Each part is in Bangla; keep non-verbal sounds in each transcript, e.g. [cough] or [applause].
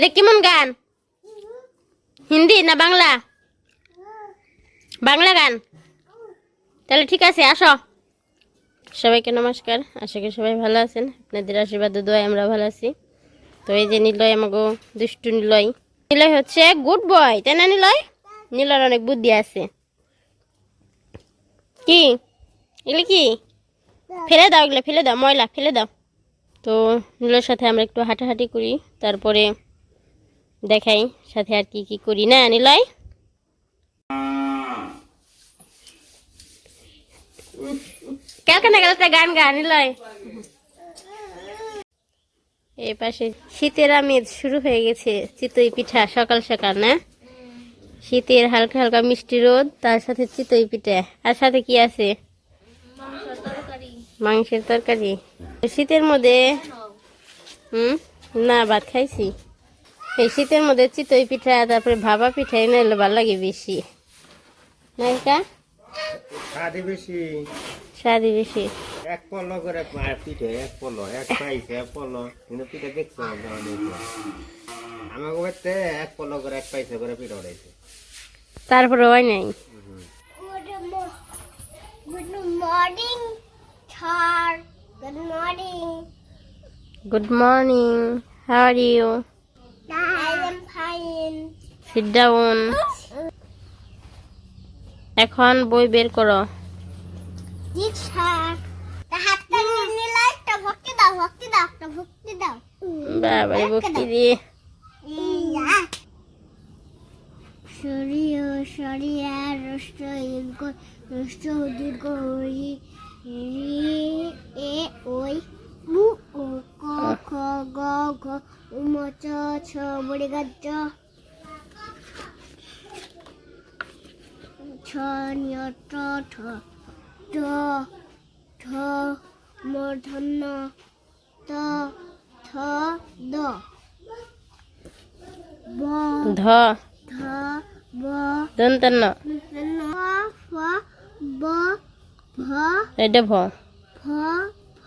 এটা কেমন গান? হিন্দি না বাংলা? বাংলা গান? তাহলে ঠিক আছে, আসো। সবাইকে নমস্কার। আশা করি সবাই ভালো আছেন। আপনাদের আশীর্বাদ দোয়ায় আমরা ভালো আছি। তো এই যে নিলয় আমাকে দুষ্টু নিলয়। নিলয় হচ্ছে গুড বয় তাই না নিলয়? নিলয়ের অনেক বুদ্ধি আছে। কি? এগুলো কি? ফেলে দাও এগুলো, ফেলে দাও, ময়লা, ফেলে দাও। তো নীলের সাথে আমরা একটু হাঁটাহাঁটি করি। তারপরে দেখাই সাথে আর কি কি করি। না, নিলয়? কালকে না কালকে গান গান নিলয়? এই পাশে শীতের আমেজ শুরু হয়ে গেছে, চিতই পিঠা সকাল সকাল, না? শীতের হালকা হালকা মিষ্টি রোদ, তার সাথে চিতই পিঠা। আর সাথে কি আছে? মাংসের তরকারি। শীতের মধ্যে, হুম? না, ভাত খাইছি। এই শীতের মধ্যে চিতই পিঠা তারপরে ভাবা পিঠা এনে হলে ভালো লাগে বেশি। না এটা স্বাদে বেশি। স্বাদই বেশি। এক পলো করে পিঠে এক পলো এক এক পলো কিন্তু পিঠে দেখছ আমার বাড়িতে এক পলো করে এক করে পিঠে তারপরে হয় নাই? Morning, Char. Good morning. Good morning how are you. Sit down এখন বই বের করো। ভক্তি দাও ভক্তি দাও একটা ভক্তি দাও। বাবা বক্তি দিয়ে। সরিয় সরিয়া রষ্ট রষ্ট দীর্ঘ ই এ ওই। মু ও ক খ গ ঘ উম চ ছ বড়ি গাজ্জ ছ নিয় ট ঠ ট ঠ মূর্ধন্য ত থ দ ব ধ ধ ব দন্তন্য ফ ব ভ এটা ভ ফ ফ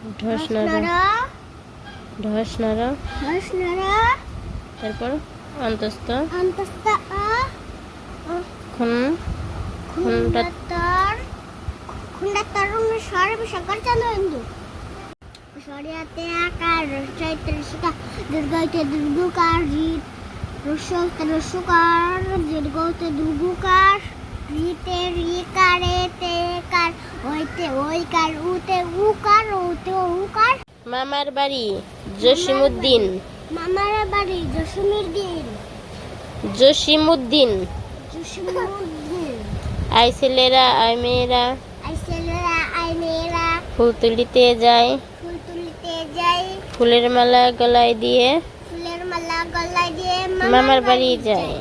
যুতাক্ষর ঢসনার ঢসনার হর্ষণর তারপর অন্তস্থ। অন্তস্থ আ। খুন। খুন্ডাতর খুন্ডাতর সকল চন্দ্র সরিয়াতে আকার চৈত্র সুতা দুর্গতে দুর্গুকার জিত রস্যতে রস্যকার দীর্ঘতে দুর্গুকার। রিতে রিকারে তে কার হইতে ওইকার উতে উকার উতে উকার মামার বাড়ি জসিমুদ্দিন। মামার বাড়ি জসিমের দিন জসিমুদ্দিন। জসিমুদ্দিন। আই ছেলেরা আই মেয়েরা। আই ছেলেরা আই মেয়েরা। ফুল তুলিতে যায় ফুল তুলিতে যাই। ফুলের মালা গলায় দিয়ে ফুলের মালা গলায় দিয়ে মামার বাড়ি যায়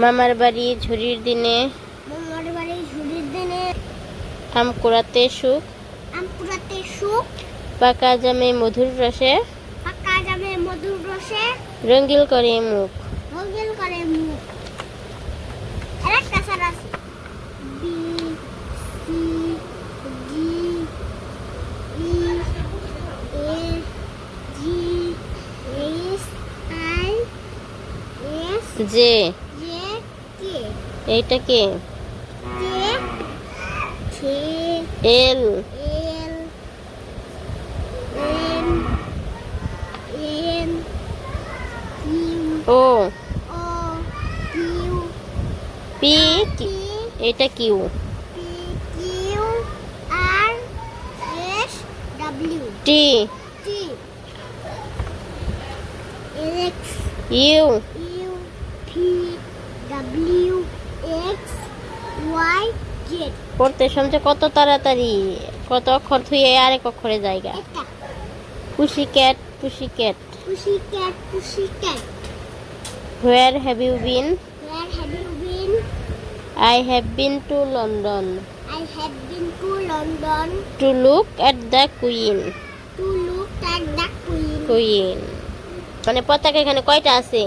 মামার বাড়ি ঝুড়ির দিনে। মামার বাড়ি ঝুড়ির দিনে। আম কুড়াতে সুখ। আমপুরাতে সুখ। পাকা জামে মধুর রসে। ফাঁকা যাবে মধুর রসে। রঙ্গিল করে মুখ। ভোগেল করে মুখ। আরেকটা স্যার আছে। B C D E A G H I S J. এইটা কে কে ছে L L M M Q O O Q P P এটা Q P Q R S W T T X U পড়তে শুনছে কত তাড়াতাড়ি কত অক্ষর থুয়ে আরেক অক্ষরে জায়গা। Pussy cat pussy cat pussy cat pussy cat where have you been Where have you been? I have been to London I have been to London টু লুক অ্যাট দ্য কুইন to look at the Queen. Queen মানে পতাকা এখানে কয়টা আছে?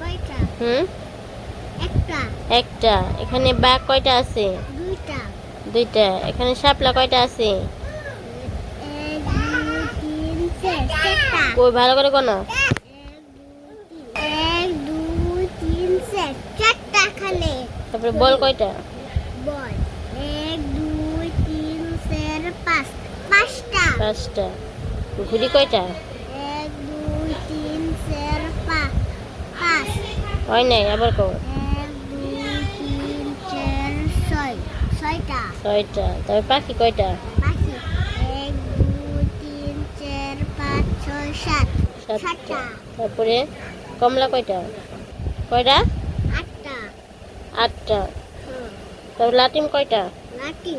কয়টা? হুম? একটা এখানে বাঘ কয়টা আছে? দুইটা। এখানে শাপলা কয়টা আছে? কই ভালো করে কোনো তারপরে বল কয়টা? বল। এক দুই তিন চার পাঁচ পাঁচটা। পাঁচটা। ঘুড়ি কয়টা? এক দুই তিন চার পাঁচ পাঁচ। হয় নাই আবার কও। ছয়টা ছয়টা তারপরে পাখি কয়টা? পাখি। এক দুই তিন চার পাঁচ ছয় সাত। সাতটা। তারপরে কমলা কয়টা? কয়টা? আটটা। আটটা। তারপরে লাটিম কয়টা? লাঠি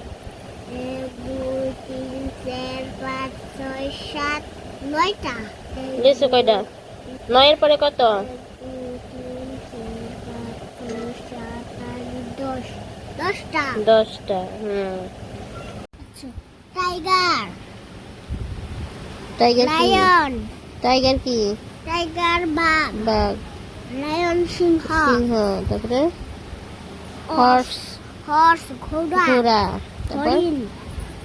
এক দুই তিন চার পাঁচ ছয় সাত নয়টা। লিচু কয়টা? নয়ের পরে কত এক দুই তিন চার পাঁচ ছয় সাত আট দশ দশটা। দশটা হুম। টাইগার টাইগার কি? লায়ন টাইগার কি? টাইগার বাঘ বাঘ লায়ন সিংহ। সিংহ তারপরে? হর্স হর্স ঘোড়া। ঘোড়া। হরিণ।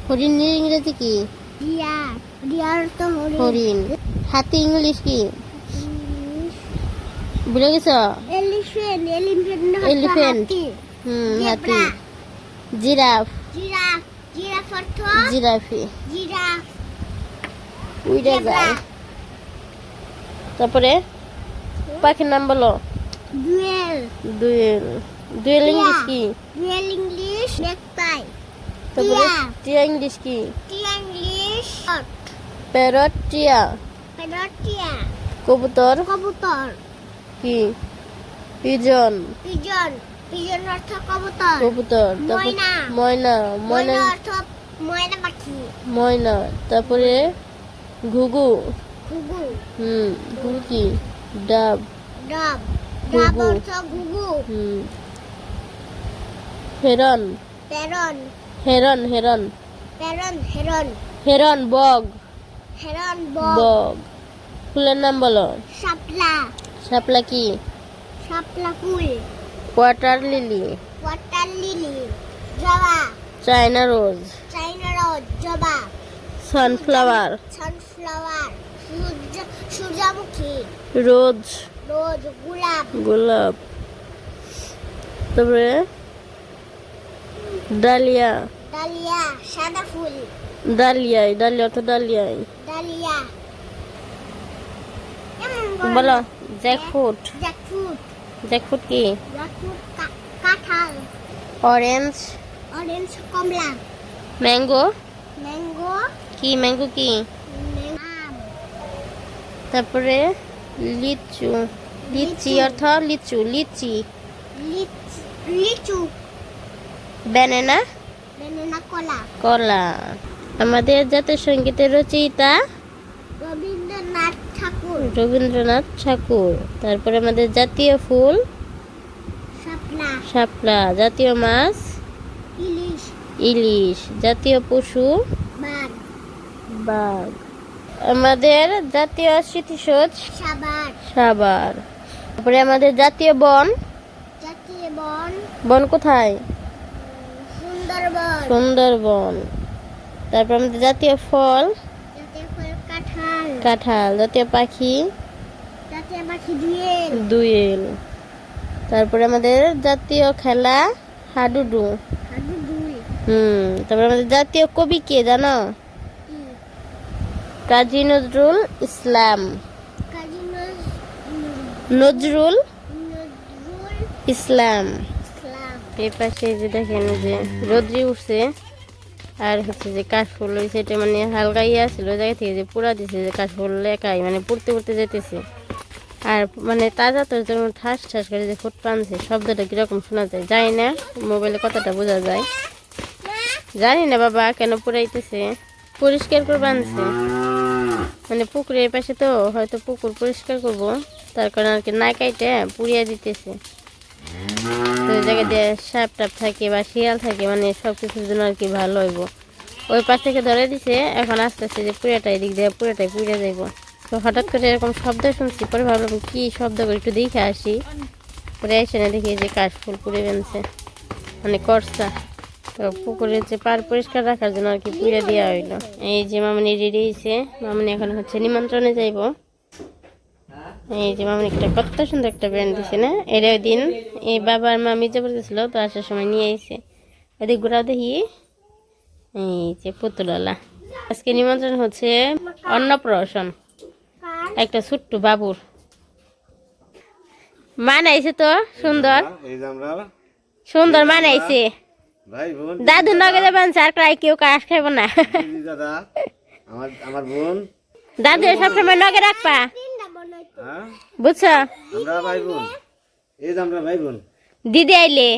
হরিণের ইংরেজি কি? ডিয়ার। ডিয়ার তো হরিণ। হাতি ইংলিশ কি? বুঝে গেছ? Elephant elephant Elephant. হুম হাতি। জিরাফ। জিরাফ জিরাফ অর্থ জিরাফি। জিরাফ। উইডা জেব্রা। যায়। তারপরে পাখির নাম বলো। ডুয়েল। দুয়েল টিয়া। ইংলিশ কি? ডুয়েল ইংলিশ নেকটাই। তারপরে টিয়া। টিয়া ইংলিশ কি? টিয়া ইংলিশ প্যারট টিয়া। পেডটিয়া কবুতর কবুতর। কি? পিজন। পিজন। পিজন অর্থ কবুতর। কবুতর তারপর ময়না। ময়না ময়না অর্থ ময়না পাখি। ময়না তারপরে ঘুঘু। ঘুঘু। হুম ঘুঘু কি? ডাব। ডাব। ডাব। অর্থ ঘুঘু। হুম। হেরন। পেরন হেরন হেরন। পেরন হেরন। হেরন বগ। হেরন বগ। বগ। ফুলের নাম বলো। শাপলা। শাপলা কি? শাপলা ফুল। ওয়াটার লিলি ওয়াটার লিলি জবা চায়না রোজ চাইনা রোজ জবা সানফ্লাওয়ার সানফ্লাওয়ার সূর্য সূর্যমুখী রোজ রোজ গোলাপ গোলাপ তারপরে ডালিয়া ডালিয়া সাদা ফুল ডালিয়াই ডালিয়া অর্থ ডালিয়াই ডালিয়া বলো জ্যাকফ্রুট জ্যাকফ্রুট জ্যাকফ্রুট কি? কাঁঠাল। অরেঞ্জ অরেঞ্জ কমলা। ম্যাঙ্গো ম্যাঙ্গো কি ম্যাঙ্গো কি? তারপরে লিচু। লিচি। অর্থ লিচু লিচি। লিচু ব্যানানা বেনানা কলা। কলা। আমাদের জাতীয় সঙ্গীতের রচয়িতা ঠাকুর রবীন্দ্রনাথ ঠাকুর। তারপরে আমাদের জাতীয় ফুল? শাপলা। জাতীয় মাছ? ইলিশ। ইলিশ। জাতীয় পশু? বাঘ। আমাদের জাতীয় স্মৃতিসৌধ? সাবার। তারপরে আমাদের জাতীয় বন? জাতীয় বন? বন কোথায়? সুন্দরবন। সুন্দরবন। তারপর আমাদের জাতীয় ফল? কাঁঠাল জাতীয় পাখি? জাতীয় পাখি দুয়েল দুয়েল তারপরে আমাদের জাতীয় খেলা হাডুডু। হুম তারপরে আমাদের জাতীয় কবি কে জানো? কাজী নজরুল ইসলাম। নজরুল ইসলাম। এই পাশে যে দেখেন যে রোদ্রি উঠছে। আর হচ্ছে যে কাশফুল সাইডে মানে হালকা ইয়ে ওই জায়গা থেকে যে পুরা দিছে যে কাশফুল একাই মানে পড়তে পড়তে যেতেছে। আর মানে তাজা তো যেমন ঠাস ঠাস করে যে ফুট পানছে, শব্দটা কীরকম শোনা যায়, জানি না, মোবাইলে কথাটা বোঝা যায়। জানি না বাবা কেন পুরাইতেছে পরিষ্কার করে বানছে। মানে পুকুরের পাশে তো হয়তো পুকুর পরিষ্কার করব, তার কারণে আর কি না কাইটে পুড়িয়ে দিতেছে। জায়গায় দিয়ে সাপ টাপ থাকে বা শিয়াল থাকে মানে সব কিছুর জন্য আর কি ভালো হইব। ওই পাশ থেকে ধরে দিছে, এখন আস্তে আস্তে যে পুরাটা এদিক দিয়ে পুরাটাই পুড়ে যাইব। তো হঠাৎ করে এরকম শব্দ শুনছি, পরে ভাবলাম কি শব্দ করে একটু দেখে আসি। পরে এসে না দেখি যে কাশফুল পুড়ে বেনছে মানে করসা। তো পুকুরের যে পার পরিষ্কার রাখার জন্য আর কি পুড়ে দেওয়া হইল। এই যে মামনি রেডি হয়েছে মামনি এখন হচ্ছে নিমন্ত্রণে যাইব। এই যে একটা কত সুন্দর একটা ব্র্যান্ড দিছে না? এর ওই দিন। এই বাবার মা মির্জা বলতেছিল তো আসার সময় নিয়ে এসে ঘোরাও দেখি। এই যে পুতুলালা। আজকে নিমন্ত্রণ হচ্ছে অন্নপ্রাশন। একটা ছোট্ট বাবুর। মানাইছে তো? সুন্দর। যে সুন্দর মানাইছে। দাদু নগে যাবেন স্যার কেউ কাজ খাইব না। দিদি, দাদা আমার আমার বোন। দাদু সবসময় নগে রাখবা। বুঝছ? আমরা ভাই বোন এই যে আমরা ভাই বোন দিদি আইলে।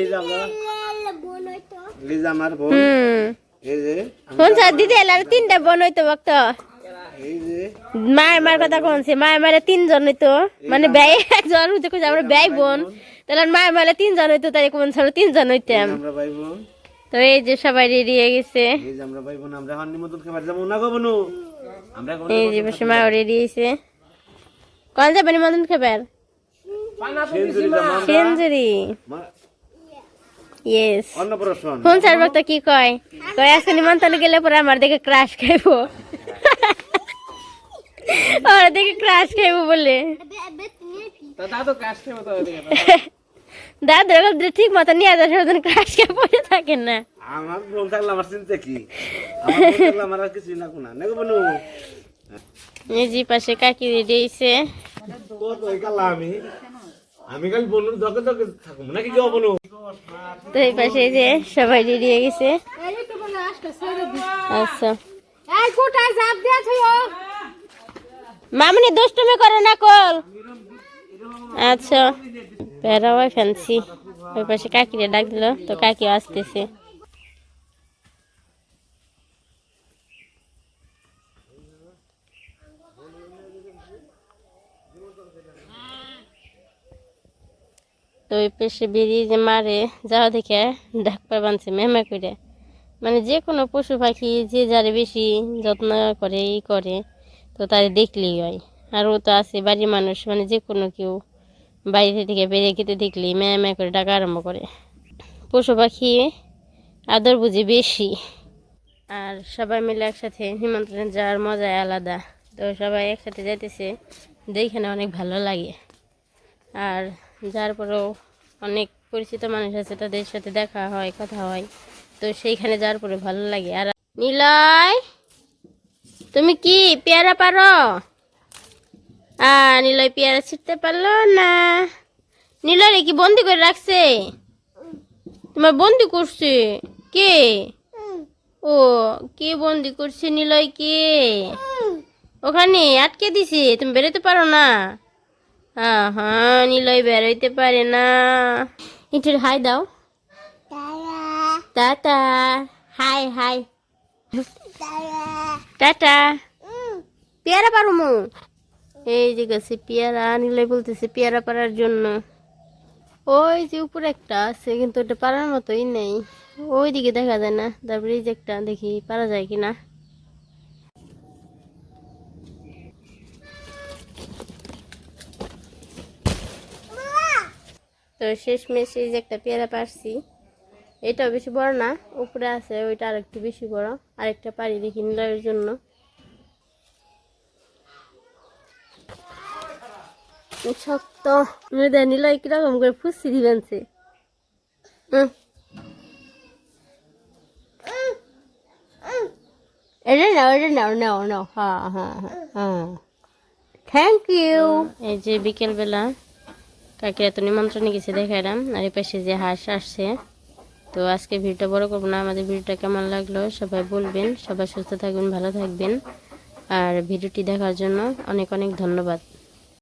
এই যে আমরা বোন হইতো এই যে আমার বোন। এই যে আমরা- শুনছ দিদি আইলে আর তিনটা বোন হইতো যে মায়ের মার কথা কোনছে মায়ের মারে তিনজন হইতো। মানে ব্যয় একজন হইতো কইছে আমরা ব্যয় বোন। তাহলে মায়ের মারে তিনজন হইতো তাই কোন ছিল তিনজন হইতাম। আমরা ভাই বোন তো এই যে সবাই রেডি হয়ে গেছে। এই যে আমরা ভাই বোন আমরা এখন নিমন্ত্রণ খাবার যাব না গো বোনু আমরা এই যে বসে মাও রেডি হয়েছে কোন যাবেন মদন খাবার। সেঞ্জুরি। ইয়েস ফোন স্যার বক্তা কি কয়? কয় আজকে নিমন্ত্রণ গেলে পরে আমার দেখে ক্রাশ খাইবো। [laughs] ওর দেখে ক্রাশ খাইবো বলে। দাদু এরকম ঠিক মতো নিয়ে আসা সেদিন ক্রাশ খেয়ে পড়ে থাকে না। আমার বোন থাকলে আমার চিন্তা কি? আমার বোন থাকলে আমার আর কিছু না কোনা। না গো যে পাশে কাকি রেডি কালা আমি? খালি দকে দকে থাকব নাকি বোনু তো এই পাশে যে সবাই রেডি হয়ে গেছে। আচ্ছা। মামনি দুষ্টুমি করে না কল। আচ্ছা। প্যারাওয়াই ফ্যান্সি ওই পাশে কাকিরে ডাক দিল তো কাকিও আসতেছে। তো ওই পেশে বেরিয়ে যে মারে, যাওয়া দেখে ডাক্তার বানছে মেমা করে মানে যে কোনো পশু পাখি যে যারে বেশি যত্ন করে, ই করে, তো তারে দেখলেই হয়। আর ও তো আছে বাড়ির মানুষ মানে যে কোনো কেউ বাইরে থেকে বেরিয়ে খেতে দেখলেই ম্যা ম্যা করে ডাকা আরম্ভ করে। পশু পাখি আদর বুঝি বেশি। আর সবাই মিলে একসাথে নিমন্ত্রণে যাওয়ার মজাই আলাদা। তো সবাই একসাথে যাইতেছে। দেখে না, অনেক ভালো লাগে। আর যার পরেও অনেক পরিচিত মানুষ আছে, তাদের সাথে দেখা হয়, কথা হয়। তো সেইখানে যাওয়ার পরে ভালো লাগে। আর নিলয়, তুমি কি পেয়ারা পারো? আ নিলয় পেয়ারা ছিটতে পারল না। নিলয় রে, কি বন্দি করে রাখছে? তোমার বন্দি করছে? কে? ও, কে বন্দি করছে নিলয় কে? ওখানে আটকে দিছি তুমি বেরোতে পারো না। হ্যাঁ হ্যাঁ নিলয় বেরোইতে পারে না। একটু হাই দাও। টাটা। Hi hi. টাটা। পেয়ারা পারো মু। এই যে গেছে পেয়ারা নিলয় বলতেছে পেয়ারা পারার জন্য। ওই যে উপরে একটা আছে কিন্তু ওটা পারার মতোই নেই। ওই দিকে দেখা যায় না তারপরে এই যে একটা দেখি পারা যায় কিনা। তো শেষ মেশ এই যে একটা পেয়ারা পারছি এটাও বেশি বড় না, উপরে আছে, ওইটা আর একটু বেশি বড়, আরেকটা পারি দেখি নিলয়ের জন্য। শক্ত দেখ নিলয় কীরকম করে ফুসি দিবেন সে। নাও নাও হ্যাঁ হ্যাঁ হ্যাঁ থ্যাংক ইউ এই যে বিকেলবেলা কাকিরা তো নিমন্ত্রণে গেছে দেখাইলাম, আর এই পাশে যে হাঁস আসছে। তো আজকে ভিডিওটা বড় করব না, আমাদের ভিডিওটা কেমন লাগল সবাই বলবেন, সবাই সুস্থ থাকবেন ভালো থাকবেন। আর ভিডিওটি দেখার জন্য অনেক অনেক ধন্যবাদ।